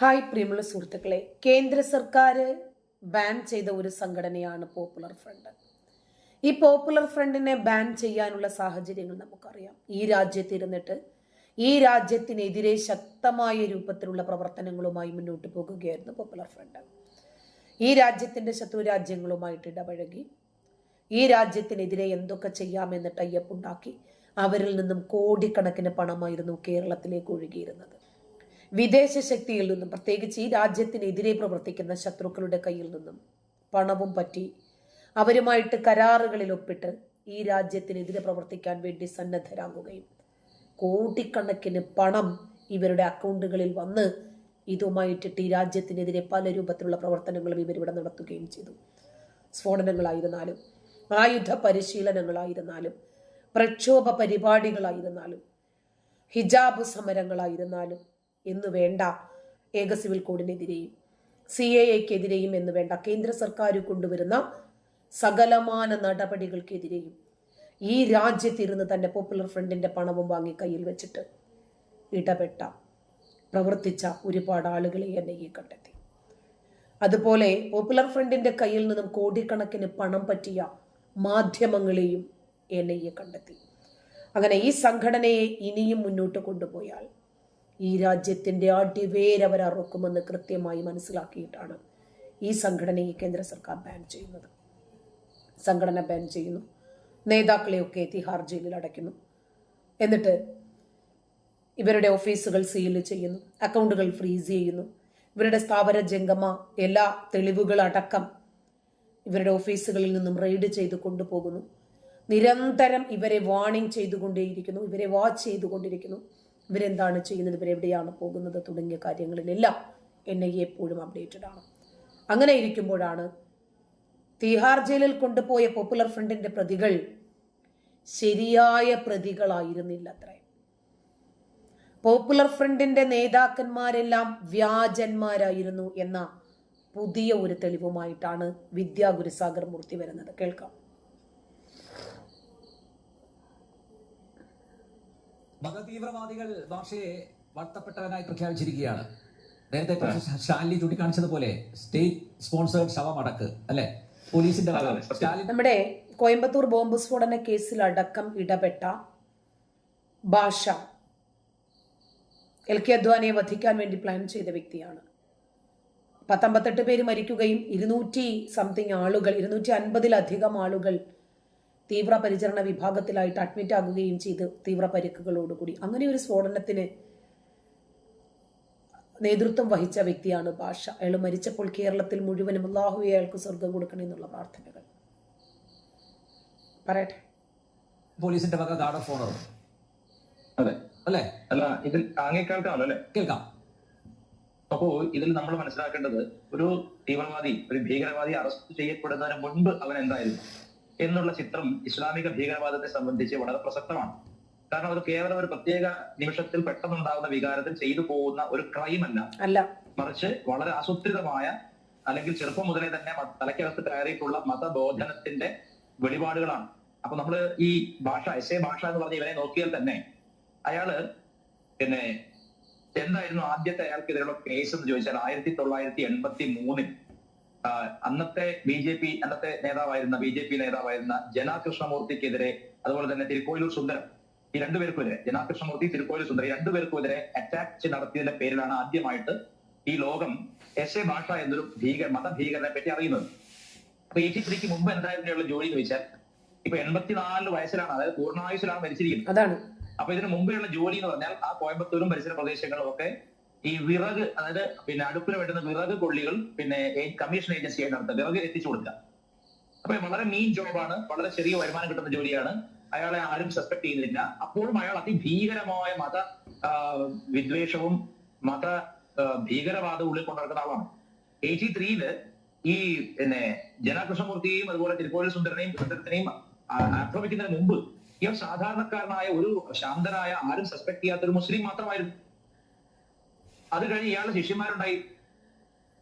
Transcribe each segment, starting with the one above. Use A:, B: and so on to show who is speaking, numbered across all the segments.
A: Hi പ്രിയമുള്ള സുഹൃത്തുക്കളെ കേന്ദ്ര സർക്കാർ ബാൻ ചെയ്ത ഒരു സംഘടനയാണ് പോപ്പുലർ ഫ്രണ്ട് ഈ പോപ്പുലർ ഫ്രണ്ടിനെ ബാൻ ചെയ്യാനുള്ള സാഹചര്യങ്ങൾ നമുക്കറിയാം. ഈ രാജ്യത്തിരുന്നിട്ട് ഈ രാജ്യത്തിനെതിരെ ശക്തമായ രൂപത്തിലുള്ള പ്രവർത്തനങ്ങളുമായി മുന്നോട്ട് പോകുകയായിരുന്നു പോപ്പുലർ ഫ്രണ്ട് ഈ രാജ്യത്തിന്റെ ശത്രു രാജ്യങ്ങളുമായിട്ട് ഇടപഴകി ഈ രാജ്യത്തിനെതിരെ എന്തൊക്കെ ചെയ്യാമെന്ന് ടൈപ്പ് ഉണ്ടാക്കി അവരിൽ നിന്നും കോടിക്കണക്കിന് പണമായിരുന്നു കേരളത്തിലേക്ക് ഒഴുകിയിരുന്നത്. വിദേശ ശക്തിയിൽ നിന്നും പ്രത്യേകിച്ച് ഈ രാജ്യത്തിനെതിരെ പ്രവർത്തിക്കുന്ന ശത്രുക്കളുടെ കയ്യിൽ നിന്നും പണവും പറ്റി അവരുമായിട്ട് കരാറുകളിൽ ഒപ്പിട്ട് ഈ രാജ്യത്തിനെതിരെ പ്രവർത്തിക്കാൻ വേണ്ടി സന്നദ്ധരാകുകയും കോടിക്കണക്കിന് പണം ഇവരുടെ അക്കൗണ്ടുകളിൽ വന്ന് ഇതുമായിട്ടിട്ട് ഈ രാജ്യത്തിനെതിരെ പല രൂപത്തിലുള്ള പ്രവർത്തനങ്ങളും ഇവരിവിടെ നടത്തുകയും ചെയ്തു. സ്ഫോടനങ്ങളായിരുന്നാലും ആയുധ പരിശീലനങ്ങളായിരുന്നാലും പ്രക്ഷോഭ പരിപാടികളായിരുന്നാലും ഹിജാബ് സമരങ്ങളായിരുന്നാലും എന്ന് വേണ്ട. ഏക സിവിൽ കോഡിനെതിരെയും സി എ എക്കെതിരെയും എന്ന് വേണ്ട കേന്ദ്ര സർക്കാർ കൊണ്ടുവരുന്ന സകലമാന നടപടികൾക്കെതിരെയും ഈ രാജ്യത്തിരുന്ന് തന്നെ പോപ്പുലർ ഫ്രണ്ടിന്റെ പണവും വാങ്ങി കയ്യിൽ വെച്ചിട്ട് ഇടപെട്ട പ്രവർത്തിച്ച ഒരുപാട് ആളുകളെ എന്നെ ഈ കണ്ടെത്തി. അതുപോലെ പോപ്പുലർ ഫ്രണ്ടിന്റെ കയ്യിൽ നിന്നും കോടിക്കണക്കിന് പണം പറ്റിയ മാധ്യമങ്ങളെയും എൻ ഐ കണ്ടെത്തി. അങ്ങനെ ഈ സംഘടനയെ ഇനിയും മുന്നോട്ട് കൊണ്ടുപോയാൽ ഈ രാജ്യത്തിന്റെ അവർ അറുക്കുമെന്ന് കൃത്യമായി മനസ്സിലാക്കിയിട്ടാണ് ഈ സംഘടനയെ കേന്ദ്ര സർക്കാർ ബാൻ ചെയ്യുന്നത്. സംഘടന ബാൻ ചെയ്യുന്നു. നേതാക്കളെയൊക്കെ തിഹാർ ജയിലിൽ അടയ്ക്കുന്നു. എന്നിട്ട് ഇവരുടെ ഓഫീസുകൾ സീൽ ചെയ്യുന്നു. അക്കൗണ്ടുകൾ ഫ്രീസ് ചെയ്യുന്നു. ഇവരുടെ സ്ഥാപന ജംഗമ എല്ലാ തെളിവുകളടക്കം ഇവരുടെ ഓഫീസുകളിൽ നിന്നും റെയ്ഡ് ചെയ്ത് കൊണ്ടുപോകുന്നു. നിരന്തരം ഇവരെ വാണിംഗ് ചെയ്തുകൊണ്ടേയിരിക്കുന്നു. ഇവരെ വാച്ച് ചെയ്തുകൊണ്ടിരിക്കുന്നു. ഇവരെന്താണ് ചെയ്യുന്നത്? ഇവരെവിടെയാണ് പോകുന്നത്? തുടങ്ങിയ കാര്യങ്ങളിലെല്ലാം എൻ ഐ എ എപ്പോഴും അപ്ഡേറ്റഡ് ആണ്. അങ്ങനെ ഇരിക്കുമ്പോഴാണ് തിഹാർ ജയിലിൽ കൊണ്ടുപോയ പോപ്പുലർ ഫ്രണ്ടിന്റെ പ്രതികൾ ശരിയായ പ്രതികളായിരുന്നില്ല അത്രേ. പോപ്പുലർ ഫ്രണ്ടിന്റെ നേതാക്കന്മാരെല്ലാം വ്യാജന്മാരായിരുന്നു എന്ന പുതിയ ഒരു തെളിവുമായിട്ടാണ് വിദ്യാ ഗുരുസാഗർ മൂർത്തി വരുന്നത്. കേൾക്കാം.
B: മതതീവ്രവാദികൾ ഭാഷയെ വാഴ്ത്തപ്പെട്ടവനായി പ്രഖ്യാപിച്ചിരിക്കുകയാണ്. നേരത്തെ ഷാലി ചൂണ്ടിക്കാണിച്ചതുപോലെ സ്റ്റേറ്റ് സ്പോൺസേഡ് ശവമടക്ക് അല്ലെ? പോലീസിന്റെ.
A: നമ്മുടെ കോയമ്പത്തൂർ ബോംബ് സ്ഫോടന കേസിൽ അടക്കം ഇടപെട്ട ഭാഷ എൽ കെ അദ്വാനിയെ വധിക്കാൻ വേണ്ടി പ്ലാൻ ചെയ്ത വ്യക്തിയാണ്. പത്തമ്പത്തെട്ട് പേര് മരിക്കുകയും ഇരുന്നൂറ്റി സംതിങ് ആളുകൾ ഇരുന്നൂറ്റി അൻപതിലധികം ആളുകൾ തീവ്ര പരിചരണ വിഭാഗത്തിലായിട്ട് അഡ്മിറ്റ് ആകുകയും ചെയ്ത് തീവ്ര പരിക്കുകളോടുകൂടി അങ്ങനെ ഒരു സ്ഫോടനത്തിന് നേതൃത്വം വഹിച്ച വ്യക്തിയാണ് ഭാഷ അയാൾ മരിച്ചപ്പോൾ കേരളത്തിൽ മുഴുവനും അള്ളാഹു അയാൾക്ക് സ്വർഗം കൊടുക്കണം എന്നുള്ള പ്രാർത്ഥനകൾ. പറയട്ടെ.
B: പോലീസിന്റെ വക ഗാർഡ് ഓഫ് ഓണർ.
C: അതെ.
B: അല്ലെ?
C: അല്ല ഇതിൽ താങ്ങിക്കേൾക്കാമല്ലോ അല്ലെ?
B: കേൾക്കാം.
C: അപ്പോ ഇതിൽ നമ്മൾ മനസ്സിലാക്കേണ്ടത് ഒരു തീവ്രവാദി ഒരു ഭീകരവാദി അറസ്റ്റ് ചെയ്യപ്പെടുന്നതിന് മുൻപ് അവൻ എന്തായിരുന്നു? എന്നുള്ള ചിത്രം ഇസ്ലാമിക ഭീകരവാദത്തെ സംബന്ധിച്ച് വളരെ പ്രസക്തമാണ്. കാരണം അത് കേവലം ഒരു പ്രത്യേക നിമിഷത്തിൽ പെട്ടെന്നുണ്ടാകുന്ന വികാരത്തിൽ ചെയ്തു പോകുന്ന ഒരു ക്രൈം അല്ല.
A: അല്ല.
C: മറിച്ച് വളരെ ആസൂത്രിതമായ അല്ലെങ്കിൽ ചെറുപ്പം മുതലേ തന്നെ തലയ്ക്കകത്ത് കയറിയിട്ടുള്ള മതബോധനത്തിന്റെ വെളിപാടുകളാണ്. അപ്പൊ നമ്മൾ ഈ ഭാഷ എസ് എ ഭാഷ എന്ന് പറഞ്ഞ ഇവനെ നോക്കിയാൽ തന്നെ അയാൾ പിന്നെ എന്തായിരുന്നു ആദ്യത്തെ അയാൾക്കെതിരെയുള്ള കേസ് എന്ന് ചോദിച്ചാൽ ആയിരത്തി തൊള്ളായിരത്തി എൺപത്തി മൂന്നിൽ അന്നത്തെ ബി ജെ പി അന്നത്തെ നേതാവായിരുന്ന ബി ജെ പി നേതാവായിരുന്ന ജനാ കൃഷ്ണമൂർത്തിക്കെതിരെ അതുപോലെ തന്നെ തിരുക്കോയിലൂർ സുന്ദരം ഈ രണ്ടുപേർക്കുമെതിരെ ജനാ കൃഷ്ണമൂർത്തി തിരുക്കോയിലൂർ സുന്ദരം ഈ രണ്ടുപേർക്കുമെതിരെ അറ്റാക്ക് നടത്തിയതിന്റെ പേരിലാണ് ആദ്യമായിട്ട് ഈ ലോകം എസ് എ ഭാഷ എന്നൊരു ഭീകര മതഭീകരനെ പറ്റി അറിയുന്നത്. അപ്പൊ എയ്റ്റി ത്രീക്ക് മുമ്പ് എന്തായിരുന്നു ജോലി എന്ന് വെച്ചാൽ ഇപ്പൊ എൺപത്തിനാല് വയസ്സിലാണ് അതായത് പൂർണായുസിലാണ് മരിച്ചിരിക്കുന്നത്.
A: അതാണ്.
C: അപ്പൊ ഇതിന് മുമ്പെയുള്ള ജോലി എന്ന് പറഞ്ഞാൽ ആ കോയമ്പത്തൂരും പരിസര പ്രദേശങ്ങളും ഒക്കെ ഈ വിറക് അതായത് പിന്നെ അടുപ്പിന് വേണ്ടുന്ന വിറക് കൊള്ളികൾ പിന്നെ കമ്മീഷൻ ഏജൻസിയായി നടത്തുക. വിറക് എത്തിച്ചു കൊടുക്കുക. അപ്പൊ വളരെ മീൻ ജോബാണ് വളരെ ചെറിയ വരുമാനം കിട്ടുന്ന ജോലിയാണ്. അയാളെ ആരും സസ്പെക്ട് ചെയ്യുന്നില്ല അപ്പോഴും അയാൾ അതിഭീകരമായ മത വിദ്വേഷവും മത ഭീകരവാദവും ഉള്ളിൽ കൊണ്ടുനടക്കുന്ന ആളാണ്. എയ്റ്റി ത്രീയിൽ ഈ പിന്നെ ജനാകൃഷ്ണമൂർത്തിയെയും അതുപോലെ തിരുപ്പോലി സുന്ദരനെയും സുന്ദരത്തിനെയും ആക്രമിക്കുന്നതിന് മുമ്പ് ഇയാൾ സാധാരണക്കാരനായ ഒരു ശാന്തനായ ആരും സസ്പെക്ട് ചെയ്യാത്ത ഒരു മുസ്ലിം മാത്രമായിരുന്നു. അത് കഴിഞ്ഞ് ഇയാളുടെ ശിഷ്യന്മാരുണ്ടായി.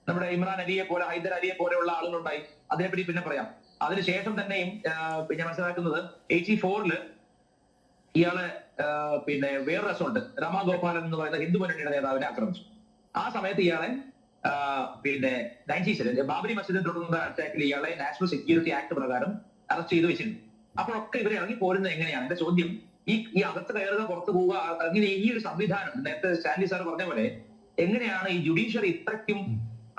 C: നമ്മുടെ ഇമ്രാൻ അലിയെ പോലെ ഹൈദർ അലിയെ പോലെയുള്ള ആളുകളുണ്ടായി. അതിനെപ്പറ്റി പിന്നെ പറയാം. അതിനുശേഷം തന്നെയും പിന്നെ മനസ്സിലാക്കുന്നത് എയ്റ്റി ഫോറിൽ ഇയാളെ പിന്നെ വേറെ രസമുണ്ട്. രമാഗോപാലൻ എന്ന് പറയുന്ന ഹിന്ദു മുന്നണിയുടെ നേതാവിനെ ആക്രമിച്ചു. ആ സമയത്ത് ഇയാളെ പിന്നെ നയന്റീസിൽ ബാബരി മസ്ജിദിൽ തുടർന്ന അറ്റാക്കിൽ ഇയാളെ നാഷണൽ സെക്യൂരിറ്റി ആക്ട് പ്രകാരം അറസ്റ്റ് ചെയ്തു വെച്ചിട്ടുണ്ട്. അപ്പോഴൊക്കെ ഇവരെ ഇറങ്ങി പോരുന്നത് എങ്ങനെയാണ്? എന്റെ ചോദ്യം ഈ ഈ അകത്ത് കയറുക പുറത്തു പോവുക അങ്ങനെ ഈ ഒരു സംവിധാനം നേരത്തെ സ്റ്റാൻലി സാർ പറഞ്ഞ പോലെ എങ്ങനെയാണ് ഈ ജുഡീഷ്യറി ഇത്രയ്ക്കും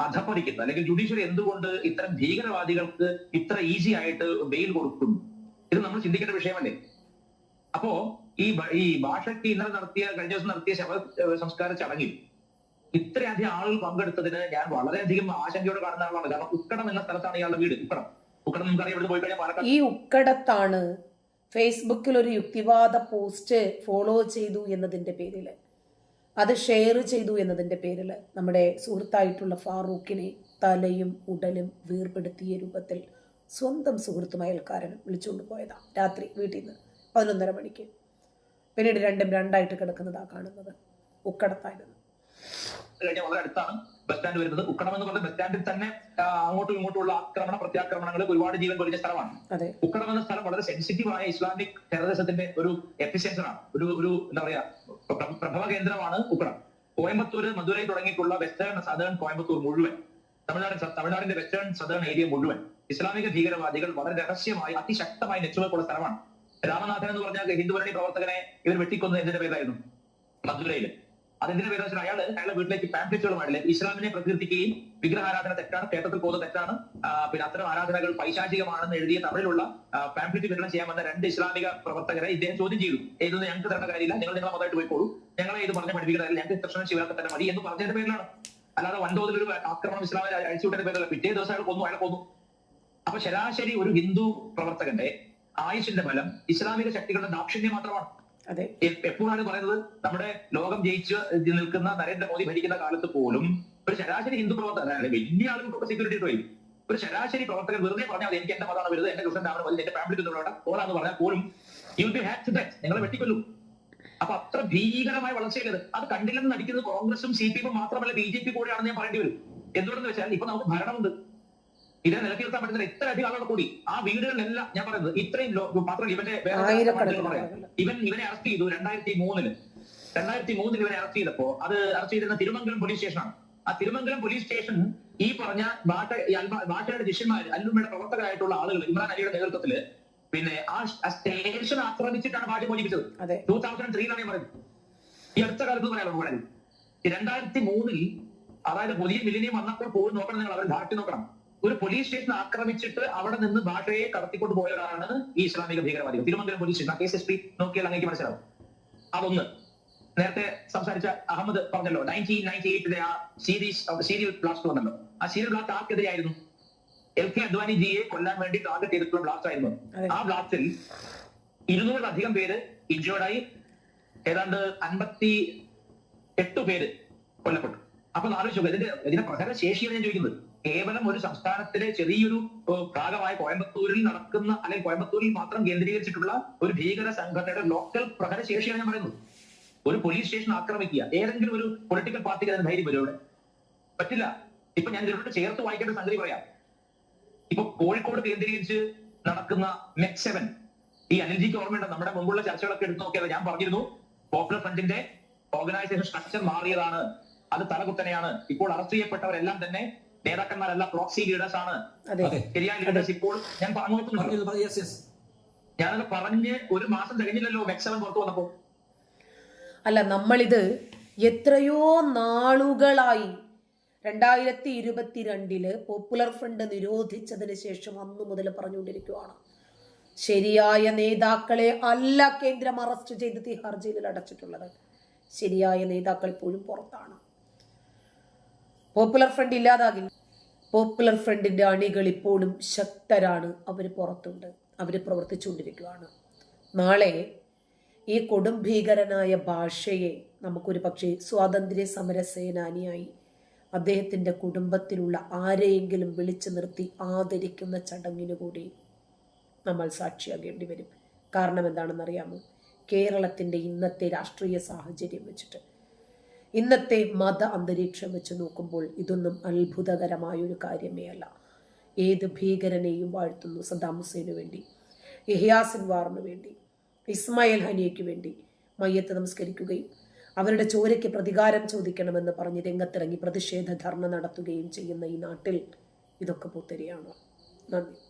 C: അധപ്പതിക്കുന്നത് അല്ലെങ്കിൽ ജുഡീഷ്യറി എന്തുകൊണ്ട് ഇത്തരം ഭീകരവാദികൾക്ക് ഇത്ര ഈസി ആയിട്ട് ബെയിൽ കൊടുക്കുന്നു? ഇത് നമ്മൾ ചിന്തിക്കേണ്ട വിഷയമല്ലേ? അപ്പോ ഈ ഈ ഭാഷയ്ക്ക് ഇന്നലെ നടത്തിയ കഴിഞ്ഞ ദിവസം നടത്തിയ ശവ സംസ്കാര ചടങ്ങിൽ ഇത്രയധികം ആളുകൾ പങ്കെടുത്തതിന് ഞാൻ വളരെയധികം ആശങ്കയോടെ കാണുന്ന ആളാണ്. കാരണം ഉക്കടം എന്ന സ്ഥലത്താണ് ഇയാളുടെ വീട്. ഉക്കടം. ഉക്കടം നമുക്കറിയാം ഇവിടെ പോയി കഴിഞ്ഞാൽ പാലക്കാട്
A: ഈ ഉക്കടത്താണ് ഫേസ്ബുക്കിൽ ഒരു യുക്തിവാദ പോസ്റ്റ് ഫോളോ ചെയ്തു എന്നതിന്റെ പേരിൽ അത് ഷെയർ ചെയ്തു എന്നതിന്റെ പേരിൽ നമ്മുടെ സുഹൃത്തായിട്ടുള്ള ഫാറൂഖിനെ തലയും ഉടലും വീർപ്പെടുത്തിയ രൂപത്തിൽ സ്വന്തം സുഹൃത്തും അയൽക്കാരനും വിളിച്ചുകൊണ്ട് പോയതാണ് രാത്രി വീട്ടിൽ നിന്ന് പതിനൊന്നര മണിക്ക്. പിന്നീട് രണ്ടും രണ്ടായിട്ട് കിടക്കുന്നതാണ് കാണുന്നത്. ഉക്കടത്തായിരുന്നു.
C: കഴിഞ്ഞാൽ വളരെ അടുത്താണ് ബസ് സ്റ്റാൻഡ് വരുന്നത്. ഉക്കണം എന്ന് പറഞ്ഞ ബസ് സ്റ്റാൻഡിൽ തന്നെ അങ്ങോട്ടും അങ്ങോട്ടും ഇങ്ങോട്ടുമുള്ള ആക്രമണ പ്രത്യാക്രമണങ്ങൾ ഒരുപാട് ജീവൻ പൊലിഞ്ഞ സ്ഥലമാണ്. ഉക്കണം എന്ന സ്ഥലം വളരെ സെൻസിറ്റീവ് ആയ ഇസ്ലാമിക് ടെററിസത്തിന്റെ ഒരു ആണ്. ഒരു ഒരു എന്താ പറയാ പ്രഭവ കേന്ദ്രമാണ് ഉക്കണം. കോയമ്പത്തൂര് മധുരൈ തുടങ്ങിയിട്ടുള്ള വെസ്റ്റേൺ സദേൺ കോയമ്പത്തൂർ മുഴുവൻ തമിഴ്നാട് തമിഴ്നാടിന്റെ വെസ്റ്റേൺ സദേൺ ഏരിയ മുഴുവൻ ഇസ്ലാമിക ഭീകരവാദികൾ വളരെ രഹസ്യമായി അതിശക്തമായി നെറ്റ്വർക്ക് ഉള്ള സ്ഥലമാണ്. രാമനാഥൻ എന്ന് പറഞ്ഞ ഹിന്ദുപരണി പ്രവർത്തകനെ ഇവർ വെട്ടിക്കൊന്നത് എന്തിന്റെ പേരായിരുന്നു മധുരയിൽ അതെന്തിന്റെ പേര് വെച്ചാൽ അയാൾ അയാളെ വീട്ടിലേക്ക് പാംപ്ലെറ്റുകളുമായില്ലേ ഇസ്ലാമിനെ പ്രകീർത്തിക്കുകയും വിഗ്രഹാരാധന തെറ്റാണ് ക്ഷേത്രത്തിൽ പോകുന്നത് തെറ്റാണ്. പിന്നെ അത്തരം ആരാധനകൾ പൈശാചികമാണെന്ന് എഴുതിയ തമിഴിലുള്ള പാംപ്ലെറ്റ് വിതരണം ചെയ്യാൻ വന്ന രണ്ട് ഇസ്ലാമിക പ്രവർത്തകരെ ഇദ്ദേഹം ചോദ്യം ചെയ്തു. ഇതൊന്നും ഞങ്ങൾക്ക് തരേണ്ട കാര്യമില്ല നിങ്ങൾ നിങ്ങളെ മതമായിട്ട് പോയിക്കോളൂ ഞങ്ങളെ ഇത് പറഞ്ഞ പഠിപ്പിക്കുന്നതല്ല ഞങ്ങൾക്ക് കൃഷ്ണൻ ശിവരാത്രി തന്നെ മതി എന്ന് പറഞ്ഞതിന്റെ പേരിലാണ്. അല്ലാതെ വൻതോതിൽ ഒരു ആക്രമണം ഇസ്ലാമിനെ അഴിച്ചുവിട്ടതിന്റെ പേരിലല്ല പിറ്റേ ദിവസം അയാൾ കൊന്നു അയാളെ കൊന്നു. അപ്പൊ ശരാശരി ഒരു ഹിന്ദു പ്രവർത്തകന്റെ ആയുഷിന്റെ ഫലം ഇസ്ലാമിക ശക്തികളുടെ ദാക്ഷിണ്യം മാത്രമാണ്.
A: അതെ.
C: എപ്പോഴാണ് പറയുന്നത്? നമ്മുടെ ലോകം ജയിച്ച് നിൽക്കുന്ന നരേന്ദ്രമോദി ഭരിക്കുന്ന കാലത്ത് പോലും ഒരു ശരാശരി ഹിന്ദു പ്രവർത്തകൻ അല്ലെങ്കിൽ വലിയ ആളുകൾക്കൊക്കെ സെക്യൂരിറ്റി പോയി. ഒരു ശരാശരി പ്രവർത്തകൻ വെറുതെ പറഞ്ഞാൽ എനിക്ക് എന്റെ മതമാണ് വരുന്നത് എന്റെ കൃഷ്ണൻ ആണ് വരുന്നത് എന്റെ ഫാമിലി അവിടെ പോരാന്ന് പറഞ്ഞാൽ പോലും you be had to that നിങ്ങളെ വെട്ടിക്കൊല്ലും. അപ്പൊ അത്ര ഭീകരമായ വളർച്ചയുള്ളത് അത് കണ്ടില്ലെന്ന് നടിക്കുന്നത് കോൺഗ്രസും സി പി എമ്മും മാത്രമല്ല ബി ജെ പി കൂടെയാണെന്ന് ഞാൻ പറയേണ്ടി വരും. എന്തുകൊണ്ടെന്ന് വെച്ചാൽ ഇപ്പൊ നമുക്ക് ഭരണമുണ്ട്. ഇതിനെ നിലനിർത്താൻ പറ്റുന്ന ഇത്ര അധികം ആളുകൾ കൂടി. ആ വീടുകളിലെല്ലാം ഞാൻ പറയുന്നത് ഇത്രയും മാത്രമല്ല ഇവന്റെ ഇവൻ ഇവനെ അറസ്റ്റ് ചെയ്തു രണ്ടായിരത്തി മൂന്നിൽ. രണ്ടായിരത്തി മൂന്നിൽ ഇവനെ അറസ്റ്റ് ചെയ്തപ്പോ അത് അറസ്റ്റ് ചെയ്തിരുന്ന തിരുമംഗലം പോലീസ് സ്റ്റേഷനാണ് ആ തിരുമംഗലം പോലീസ് സ്റ്റേഷൻ ഈ പറഞ്ഞ ബാട്ട ബാട്ടയുടെ ശിഷ്യന്മാർ അല്ലുമ്മയുടെ പ്രവർത്തകരായിട്ടുള്ള ആളുകൾ ഇമ്രാൻ അലിയുടെ നേതൃത്വത്തിൽ പിന്നെ ആ സ്റ്റേഷൻ ആക്രമിച്ചിട്ടാണ് ബാട്ടി മോചിപ്പിച്ചത്. ടൂ തൗസൻഡ് ത്രീയിലാണ് ഞാൻ പറയുന്നത്. ഈ അടുത്ത കാലത്ത് പറയാനുള്ളത് വളരെ രണ്ടായിരത്തി മൂന്നിൽ അതായത് പുതിയ മിലിനിയം വന്നപ്പോൾ പോയി നോക്കണം നിങ്ങൾ അവർ ധാട്ടി നോക്കണം. ഒരു പോലീസ് സ്റ്റേഷൻ ആക്രമിച്ചിട്ട് അവിടെ നിന്ന് ഭാഷയെ കടത്തിക്കൊണ്ട് പോയതാണ് ഈ ഇസ്ലാമിക ഭീകരവാദികൾ. Thiruvananthapuram police station case S P നോക്കിയാൽ അങ്ങേക്ക് മനസ്സിലാവും. അതൊന്ന്. നേരത്തെ സംസാരിച്ച അഹമ്മദ് പറഞ്ഞല്ലോ നയന്റീൻ നയന്റി എയ്റ്റിലെ ആ സീരീസ് സീരിയൽ ബ്ലാസ്റ്റ് വന്നല്ലോ. ആ സീരിയൽ ബ്ലാസ്റ്റ് ആർക്കെതിരെയായിരുന്നു എൽ കെ അദ്വാനി ജിയെ കൊല്ലാൻ വേണ്ടി ടാർഗറ്റ് ചെയ്തിട്ടുള്ള ബ്ലാസ്റ്റ് ആയിരുന്നു. ആ ബ്ലാസ്റ്റിൽ ഇരുന്നൂറിലധികം പേര് ഇഞ്ചേർഡായി ഏതാണ്ട് അൻപത്തി എട്ട് പേര് കൊല്ലപ്പെട്ടു. അപ്പൊ ആലോചിച്ചു ഇതിന്റെ ഇതിന്റെ പ്രഹര ശേഷിയാണ് ഞാൻ ചോദിക്കുന്നത്. കേവലം ഒരു സംസ്ഥാനത്തിലെ ചെറിയൊരു ഭാഗമായ കോയമ്പത്തൂരിൽ നടക്കുന്ന അല്ലെങ്കിൽ കോയമ്പത്തൂരിൽ മാത്രം കേന്ദ്രീകരിച്ചിട്ടുള്ള ഒരു ഭീകര സംഘടനയുടെ ലോക്കൽ പ്രഹര ശേഷിയാണ് ഞാൻ പറയുന്നത്. ഒരു പോലീസ് സ്റ്റേഷൻ ആക്രമിക്കുക. ഏതെങ്കിലും ഒരു പൊളിറ്റിക്കൽ പാർട്ടിക്ക് അതിന് ധൈര്യം വരും പറ്റില്ല. ഇപ്പൊ ഞാൻ ഇതിനോട് ചേർത്ത് വായിക്കേണ്ട സംഗതി പറയാം. ഇപ്പൊ കോഴിക്കോട് കേന്ദ്രീകരിച്ച് നടക്കുന്ന നെക്സ് സെവൻ ഈ അനിൽജിക്ക് ഓർമ്മയുണ്ട്? നമ്മുടെ മുമ്പുള്ള ചർച്ചകളൊക്കെ എടുത്തു നോക്കിയത് ഞാൻ പറഞ്ഞിരുന്നു. പോപ്പുലർ ഫ്രണ്ടിന്റെ ഓർഗനൈസേഷൻ സ്ട്രക്ചർ മാറിയതാണ്. അത് തലകുത്തനെയാണ്. ഇപ്പോൾ അറസ്റ്റ് ചെയ്യപ്പെട്ടവരെല്ലാം തന്നെ നേതാക്കന്മാരല്ല പ്രോക്സി ലീഡേഴ്സ് ആണ്. ശരിയായ ലീഡേഴ്സ് ഇപ്പോൾ ഞാൻ പറഞ്ഞു. ഞാനത് പറഞ്ഞ് ഒരു മാസം തികഞ്ഞില്ലല്ലോ നെക്സ്റ്റ് സെവൻ പുറത്തു വന്നപ്പോ
A: അല്ല നമ്മളിത് എത്രയോ നാളുകളായി രണ്ടായിരത്തി ഇരുപത്തിരണ്ടിൽ പോപ്പുലർ ഫ്രണ്ട് നിരോധിച്ചതിന് ശേഷം അന്നു മുതൽ പറഞ്ഞുകൊണ്ടിരിക്കുകയാണ് ശരിയായ നേതാക്കളെ അല്ല കേന്ദ്രം അറസ്റ്റ് ചെയ്ത് തിഹാർ ജയിലിൽ അടച്ചിട്ടുള്ളത്. ശരിയായ നേതാക്കൾ ഇപ്പോഴും പുറത്താണ്. Popular front ഇല്ലാതാകില്ല. പോപ്പുലർ ഫ്രണ്ടിന്റെ അണികൾ ഇപ്പോഴും ശക്തരാണ്. അവർ പുറത്തുണ്ട്. അവർ പ്രവർത്തിച്ചുകൊണ്ടിരിക്കുകയാണ്. നാളെ ഈ കൊടും ഭീകരനായ ഭാഷയെ നമുക്കൊരു പക്ഷേ സ്വാതന്ത്ര്യ സമര സേനാനിയായി അദ്ദേഹത്തിന്റെ കുടുംബത്തിലുള്ള ആരെയെങ്കിലും വിളിച്ചു നിർത്തി ആദരിക്കുന്ന ചടങ്ങിനു കൂടി നമ്മൾ സാക്ഷിയാകേണ്ടി വരും. കാരണം എന്താണെന്നറിയാമോ? കേരളത്തിന്റെ ഇന്നത്തെ രാഷ്ട്രീയ സാഹചര്യം വെച്ചിട്ട്. ഇന്നത്തെ മത അന്തരീക്ഷം വെച്ച് നോക്കുമ്പോൾ ഇതൊന്നും അത്ഭുതകരമായ ഒരു കാര്യമേ അല്ല. ഏത് ഭീകരനെയും വാഴ്ത്തുന്നു സദ്ദാം ഹുസൈനു വേണ്ടി ഇഹിയാ സിൻവാറിന് വേണ്ടി ഇസ്മായിൽ ഹനിയയ്ക്ക് വേണ്ടി മയ്യത്ത് നമസ്കരിക്കുകയും അവരുടെ ചോരയ്ക്ക് പ്രതികാരം ചോദിക്കണമെന്ന് പറഞ്ഞ് രംഗത്തിറങ്ങി പ്രതിഷേധ ധർണ നടത്തുകയും ചെയ്യുന്ന ഈ നാട്ടിൽ ഇതൊക്കെ പൂത്തരിയാണോ. നന്ദി.